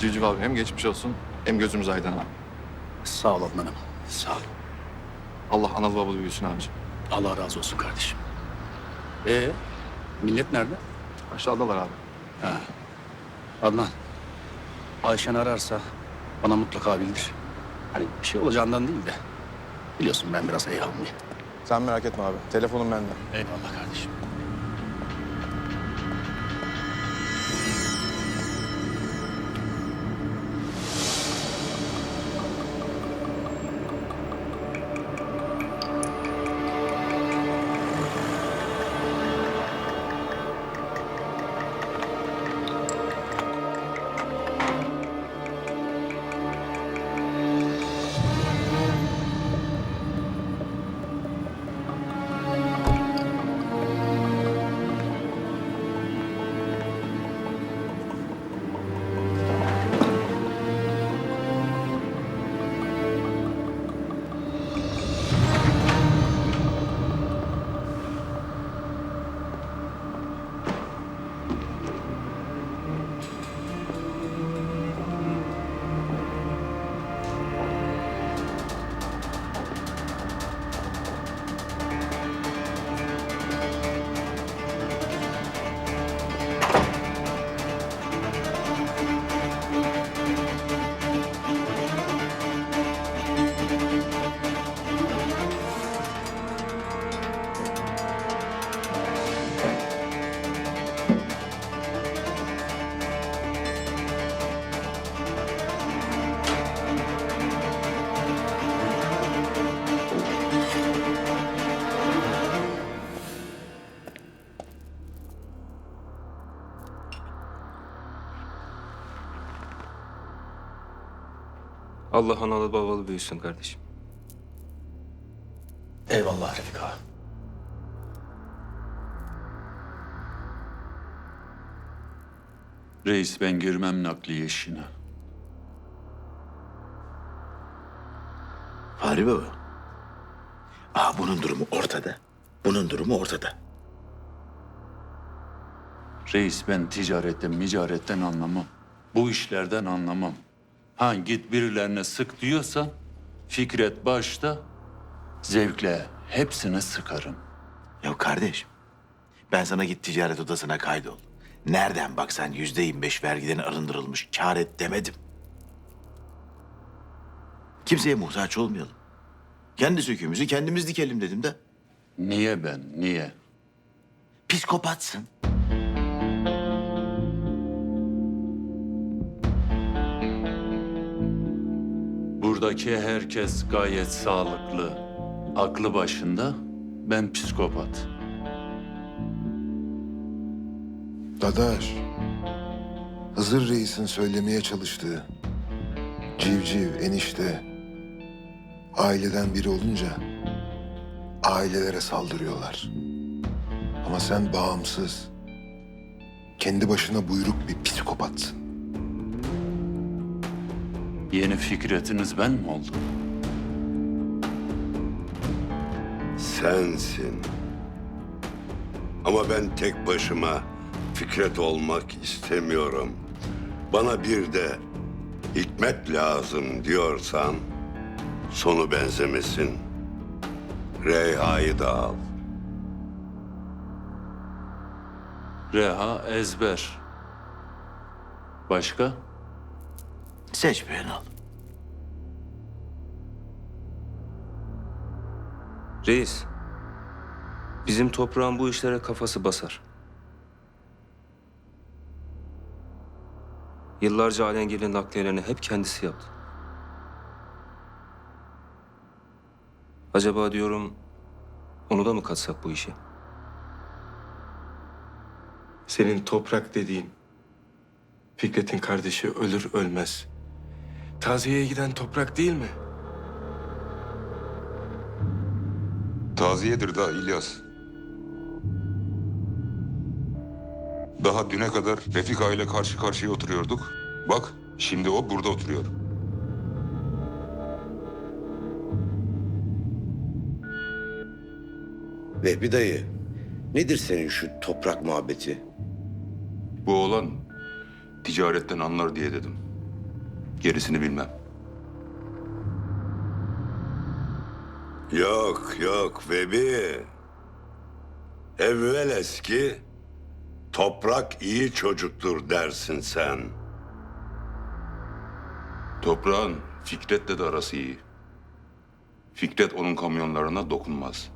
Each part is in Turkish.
Civciv abi hem geçmiş olsun hem gözümüz aydın abi. Sağ ol Adnan'ım. Sağ ol. Allah analı babalı büyüsün abicim. Allah razı olsun kardeşim. Ee, millet nerede? Aşağıdalar abi. Adnan, Ayşen ararsa bana mutlaka bildir. Hani bir şey olacağından değil de. Biliyorsun ben biraz eyvallah. Sen merak etme abi. Telefonum bende. Eyvallah kardeşim. Allah analı babalı büyüsün kardeşim. Eyvallah Refik ağa. Reis ben girmem nakliye işine. Fahri Baba. Aa, bunun durumu ortada. Bunun durumu ortada. Reis ben ticaretten, micaretten anlamam. Bu işlerden anlamam. Ha git birilerine sık diyorsan Fikret başta zevkle hepsine sıkarım. Ya kardeşim, ben sana git ticaret odasına kaydol. Nereden baksan yüzde yirmi beş vergiden arındırılmış kar et demedim. Kimseye muhtaç olmayalım. Kendi söküğümüzü kendimiz dikelim dedim de. Niye ben, niye? Psikopatsın. Buradaki herkes gayet sağlıklı, aklı başında. Ben psikopat. Dadaş, Hızır Reis'in söylemeye çalıştığı civciv, enişte, aileden biri olunca ailelere saldırıyorlar. Ama sen bağımsız, kendi başına buyruk bir psikopatsın. Yeni fikretiniz ben mi oldum? Sensin. Ama ben tek başıma Fikret olmak istemiyorum. Bana bir de hikmet lazım diyorsan sonu benzemesin. Reyha'yı da al. Reha ezber. Başka? Seç beğeni al. Reis, bizim toprağın bu işlere kafası basar. Yıllarca alengirli nakliyelerini hep kendisi yaptı. Acaba diyorum onu da mı katsak bu işe? Senin toprak dediğin Fikret'in kardeşi ölür ölmez. Taziyeye giden toprak değil mi? Taziyedir da İlyas. Daha düne kadar Refika ile karşı karşıya oturuyorduk. Bak şimdi o burada oturuyor. Vehbi dayı, nedir senin şu toprak muhabbeti? Bu oğlan ticaretten anlar diye dedim. Gerisini bilmem. Yok yok Vebi. Evvel eski toprak iyi çocuktur dersin sen. Toprağın Fikret'le de arası iyi. Fikret onun kamyonlarına dokunmaz.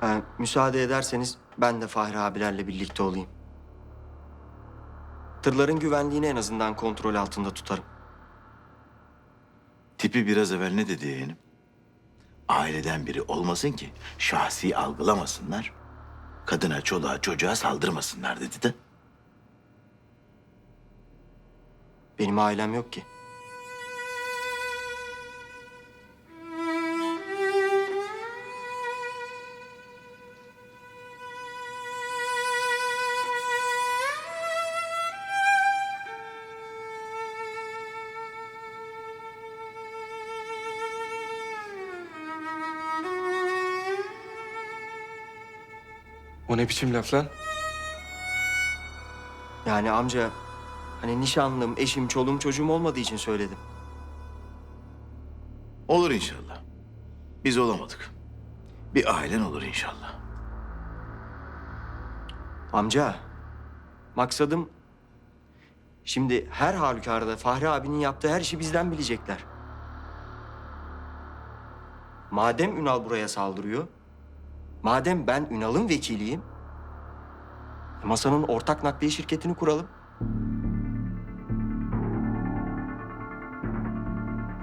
Ha, müsaade ederseniz ben de Fahri abilerle birlikte olayım. Tırların güvenliğini en azından kontrol altında tutarım. Tipi biraz evvel ne dedi yeğenim? Aileden biri olmasın ki şahsi algılamasınlar. Kadına, çoluğa, çocuğa saldırmasınlar dedi de. Benim ailem yok ki. O ne biçim laf lan? Yani amca hani nişanlım, eşim, çoluğum, çocuğum olmadığı için söyledim. Olur inşallah. Biz olamadık. Bir ailen olur inşallah. Amca, maksadım şimdi her halükarda Fahri abinin yaptığı her işi bizden bilecekler. Madem Ünal buraya saldırıyor, madem ben Ünal'ın vekiliyim, masanın ortak nakliye şirketini kuralım.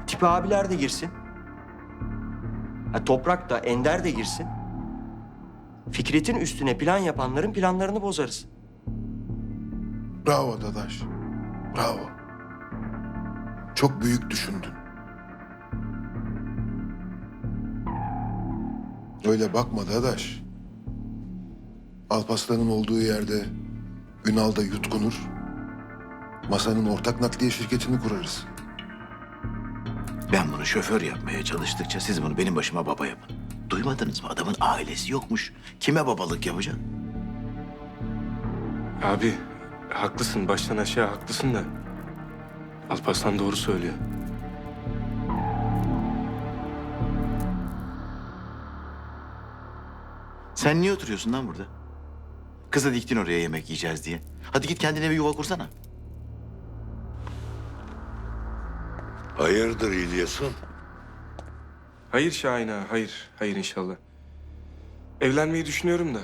Tipi abiler de girsin. Ha, toprak da, Ender de girsin. Fikret'in üstüne plan yapanların planlarını bozarız. Bravo Dadaş. Bravo. Çok büyük düşündün. Öyle bakma Dadaş. Alpaslan'ın olduğu yerde Ünal da yutkunur. Masanın ortak nakliye şirketini kurarız. Ben bunu şoför yapmaya çalıştıkça siz bunu benim başıma baba yapın. Duymadınız mı? Adamın ailesi yokmuş. Kime babalık yapacaksın? Abi haklısın baştan aşağı haklısın da. Alparslan doğru söylüyor. Sen niye oturuyorsun lan burada? Kıza diktin oraya yemek yiyeceğiz diye. Hadi git kendine bir yuva kursana. Hayırdır İlyas'ım? Hayır Şahin ağa, hayır. Hayır inşallah. Evlenmeyi düşünüyorum da.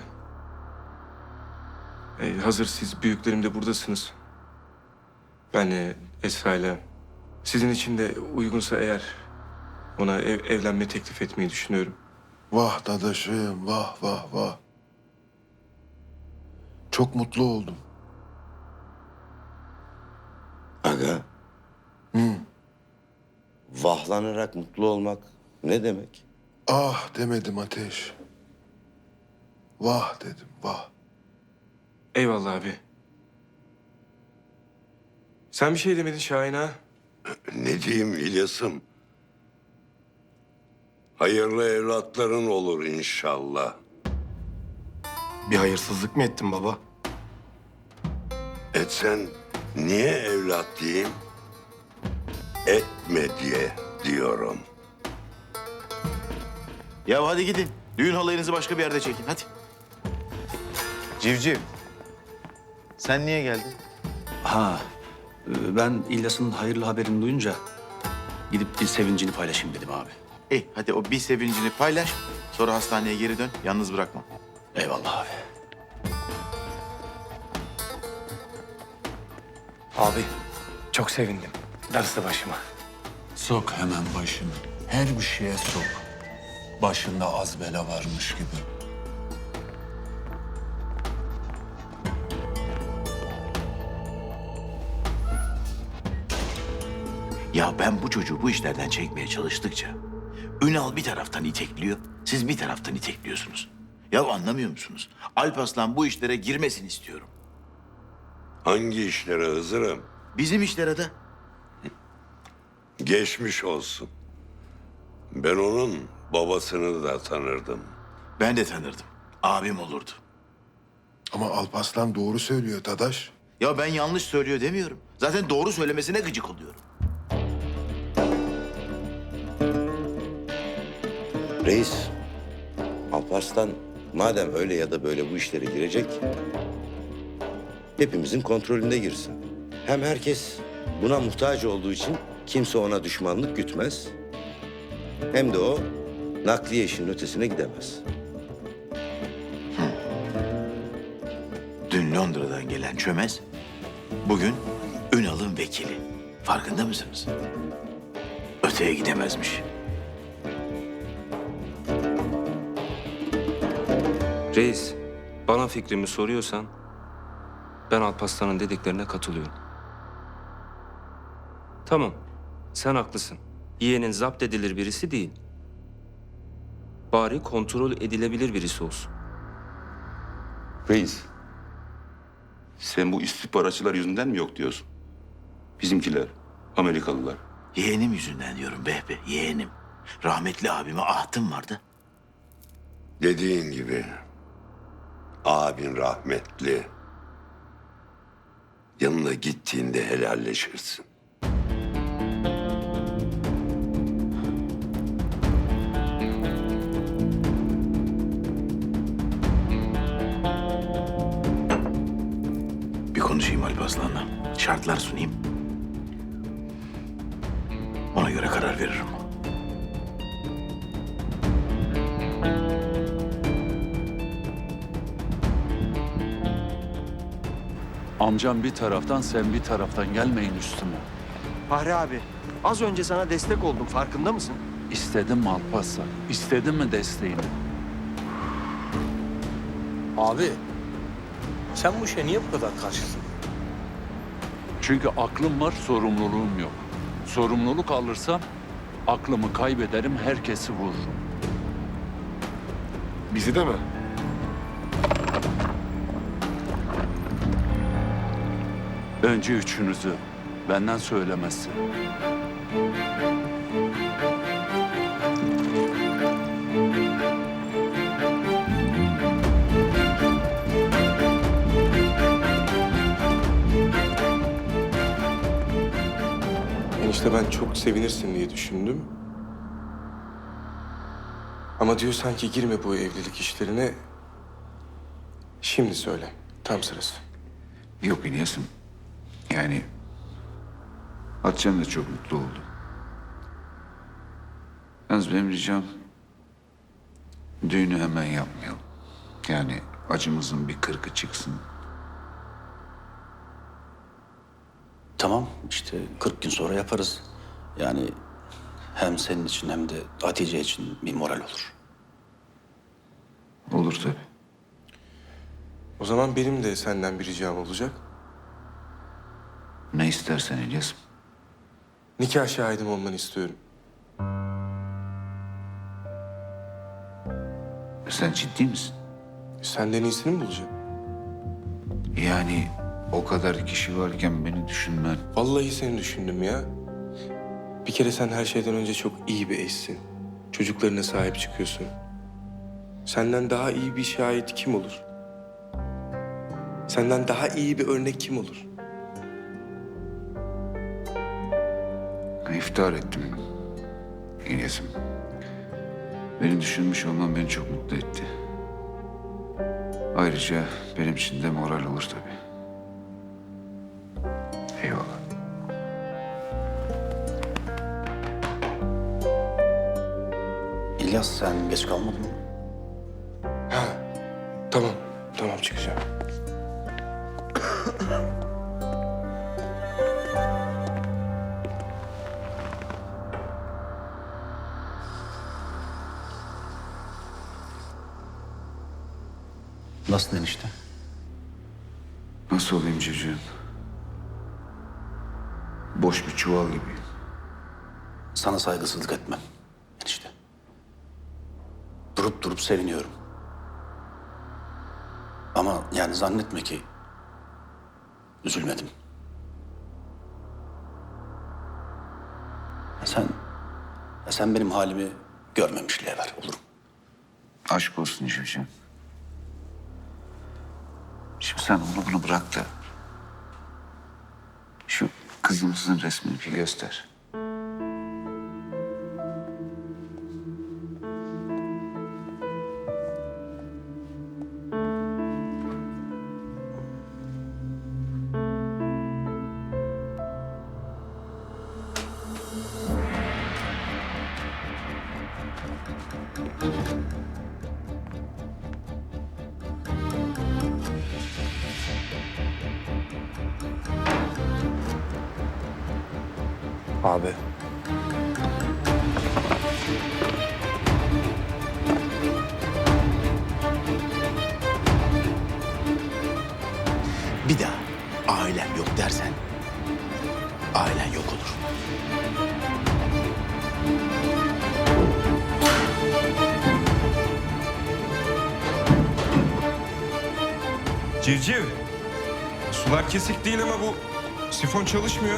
Ee, hazır siz büyüklerim de buradasınız. Ben e, Esra'yla sizin için de uygunsa eğer ona ev- evlenme teklif etmeyi düşünüyorum. Vah Dadaş'ım, vah vah vah. Çok mutlu oldum. Aga. Hı. Vahlanarak mutlu olmak ne demek? Ah demedim Ateş. Vah dedim, vah. Eyvallah abi. Sen bir şey demedin Şahin ağa. Ne diyeyim İlyas'ım? Hayırlı evlatların olur inşallah. Bir hayırsızlık mı ettin baba? Etsen niye evlat diyeyim? Etme diye diyorum. Ya hadi gidin. Düğün halayınızı başka bir yerde çekin. Hadi. Civciv. Sen niye geldin? Ha, e, ben İlyas'ın hayırlı haberini duyunca gidip bir sevincini paylaşayım dedim abi. İyi hadi o bir sevincini paylaş. Sonra hastaneye geri dön. Yalnız bırakma. Eyvallah abi. Abi çok sevindim. Darısı başıma. Sok hemen başını. Her bir şeye sok. Başında az bela varmış gibi. Ya ben bu çocuğu bu işlerden çekmeye çalıştıkça... Ünal bir taraftan itekliyor, siz bir taraftan itekliyorsunuz. Ya anlamıyor musunuz? Alparslan bu işlere girmesin istiyorum. Hangi işlere Hızır'ım? Bizim işlere de. Geçmiş olsun. Ben onun babasını da tanırdım. Ben de tanırdım. Abim olurdu. Ama Alpaslan doğru söylüyor Dadaş. Ya ben yanlış söylüyor demiyorum. Zaten doğru söylemesine gıcık oluyorum. Reis, Alparslan madem öyle ya da böyle bu işlere girecek, hepimizin kontrolünde girsin. Hem herkes buna muhtaç olduğu için kimse ona düşmanlık gütmez. Hem de o nakliye işinin ötesine gidemez. Dün Londra'dan gelen çömez, bugün Ünal'ın vekili. Farkında mısınız? Öteye gidemezmiş. Reis, bana fikrimi soruyorsan ben Alparslan'ın dediklerine katılıyorum. Tamam, sen haklısın. Yeğenin zapt edilir birisi değil. Bari kontrol edilebilir birisi olsun. Reis. Sen bu istihbaratçılar yüzünden mi yok diyorsun? Bizimkiler, Amerikalılar. Yeğenim yüzünden diyorum Behbe, yeğenim. Rahmetli abime ahtım vardı. Dediğin gibi abin rahmetli. Yanına gittiğinde helalleşirsin. Bir konuşayım Alparslan'la. Şartlar sunayım. Ona göre karar veririm. Amcam bir taraftan sen bir taraftan gelmeyin üstüme. Fahri abi, az önce sana destek oldum. Farkında mısın? İstedin mi Alparslan? İstedin mi desteğini? Abi sen bu işe niye bu kadar karşısın? Çünkü aklım var, sorumluluğum yok. Sorumluluk alırsam aklımı kaybederim, herkesi vururum. Bizi de mi? Önce üçünüzü, benden söylemesi. Enişte ben çok sevinirsin diye düşündüm. Ama diyor sanki girme bu evlilik işlerine. Şimdi söyle. Tam sırası. Yok İlyas'ım. Yani Atcan da çok mutlu oldu. Yalnız benim ricam düğünü hemen yapmayalım. Yani acımızın bir kırkı çıksın. Tamam işte 40 gün sonra yaparız. Yani hem senin için hem de Hatice için bir moral olur. Olur tabii. O zaman benim de senden bir ricam olacak. Ne istersen İlyas'ım. Nikah şahidim olmanı istiyorum. Sen ciddi misin? Senden iyisini mi bulacağım? Yani o kadar kişi varken beni düşünmen. Vallahi seni düşündüm ya. Bir kere sen her şeyden önce çok iyi bir eşsin. Çocuklarına sahip çıkıyorsun. Senden daha iyi bir şahit kim olur? Senden daha iyi bir örnek kim olur? İftihar ettim İlyas'ım. Beni düşünmüş olman beni çok mutlu etti. Ayrıca benim için de moral olur tabii. Eyvallah. İlyas sen geç kalmadın mı? Ha, tamam, tamam çıkacağım. Nasıl enişte? Nasıl olayım çocuğum? Boş bir çuval gibi. Sana saygısızlık etmem enişte. Durup durup seviniyorum. Ama yani zannetme ki üzülmedim. Sen sen benim halimi görmemişliğe ver olur mu? Aşk olsun çocuğum. Sen onu bunu bırak da kızımızın resmini bir göster. Abi. Bir daha ailem yok dersen ailen yok olur. Civciv. Sular kesik değil ama bu sifon çalışmıyor.